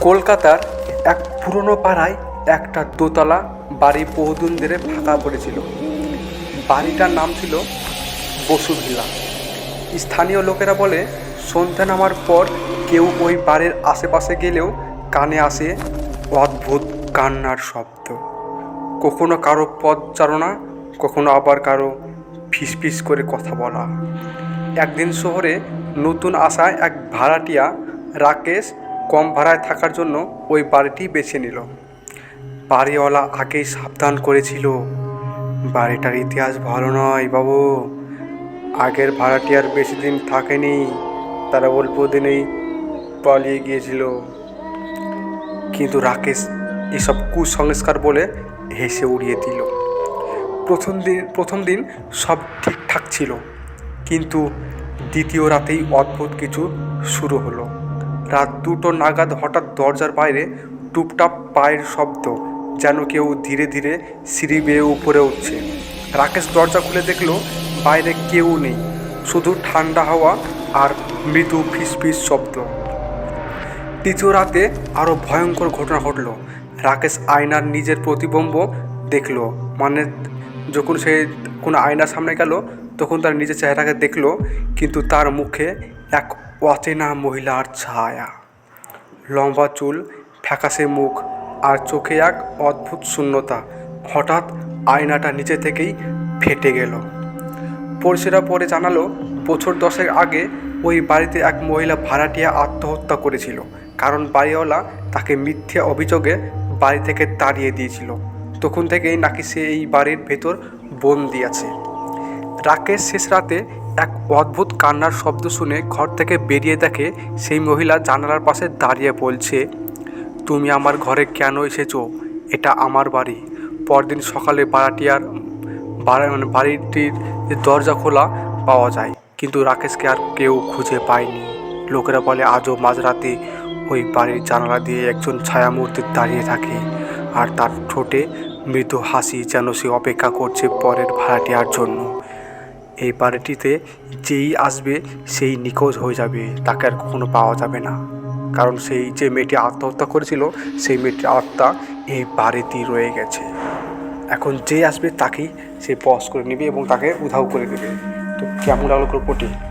কলকাতার এক পুরনো পাড়ায় একটা দোতলা বাড়ি বহুদিন ধরে ফাঁকা পড়েছিল। বাড়িটার নাম ছিল বসু ভিলা। স্থানীয় লোকেরা বলে, সন্ধ্যা নামার পর কেউ ওই বাড়ির আশেপাশে গেলেও কানে আসে অদ্ভুত কান্নার শব্দ। কখনো কারও পদচারণা কখনো আবার কারও ফিসফিস করে কথা বলা। একদিন শহরে নতুন আসা এক ভাড়াটিয়া রাকেশ কম ভাড়ায় থাকার জন্য ওই বাড়িটি বেছে নিল। বাড়িওয়ালা আগেই সাবধান করেছিল, বাড়িটার ইতিহাস ভালো নয় বাবু। আগের ভাড়াটি আর বেশি দিন থাকেনি, তারা অল্প দিনেই পালিয়ে গিয়েছিল। কিন্তু রাকেশ এসব কুসংস্কার বলে হেসে উড়িয়ে দিল। প্রথম দিন প্রথম দিন সব ঠিকঠাক ছিল, কিন্তু দ্বিতীয় রাতেই অদ্ভুত কিছু শুরু হলো। রাত দুটো নাগাদ হঠাৎ দরজার বাইরে টুপটাপ পায়ের শব্দ, যেন কেউ ধীরে ধীরে সিঁড়ি বেয়ে উপরে উঠছে। রাকেশ দরজা খুলে দেখল, বাইরে কেউ নেই, শুধু ঠান্ডা হাওয়া আর মৃদু ফিসফিস শব্দ। তৃতীয় রাতে আরও ভয়ঙ্কর ঘটনা ঘটলো। রাকেশ আয়নার নিজের প্রতিবিম্ব দেখল মানে যখন সে কোনো আয়নার সামনে গেল, তখন তার নিজের চেহারাকে দেখল, কিন্তু তার মুখে এক অচেনা মহিলার ছায়া। লম্বা চুল, ফ্যাকাশে মুখ আর চোখে এক অদ্ভুত শূন্যতা হঠাৎ আয়নাটা নিচে থেকেই ফেটে গেল। পড়শিরা পরে জানালো, বছর দশেক আগে ওই বাড়িতে এক মহিলা ভাড়াটিয়া আত্মহত্যা করেছিল, কারণ বাড়িওয়ালা তাকে মিথ্যে অভিযোগে বাড়ি থেকে তাড়িয়ে দিয়েছিল। তখন থেকেই নাকি সে এই বাড়ির ভেতর বন্দি আছে। রাকেশ শেষ রাতে এক অদ্ভুত কান্নার শব্দ শুনে ঘর থেকে বেরিয়ে দেখে সেই মহিলা জানালার পাশে দাঁড়িয়ে বলছে, তুমি আমার ঘরে কেন এসেছ? এটা আমার বাড়ি। পরদিন সকালে বাড়াটিয়ার মানে বাড়িটির দরজা খোলা পাওয়া যায়, কিন্তু রাকেশকে আর কেউ খুঁজে পায়নি। লোকেরা বলে, আজও মাঝরাতে ওই বাড়ির জানালা দিয়ে একজন ছায়ামূর্তি দাঁড়িয়ে থাকে আর তার ঠোঁটে মৃদু হাসি যেন সে অপেক্ষা করছে পরের ভাড়াটিয়ার জন্য। এই পার্টিতে যেই আসবে সেই নিখোঁজ হয়ে যাবে, তাকে আর কখনো পাওয়া যাবে না। কারণ সেই যে মেয়েটি আত্মহত্যা করেছিল, সেই মেয়েটির আত্মা এই বাড়িতেই রয়ে গেছে। এখন যে আসবে তাকেই সে পজ করে নেবে এবং তাকে উধাও করে দেবে। তো কেমন লাগল গল্পটি?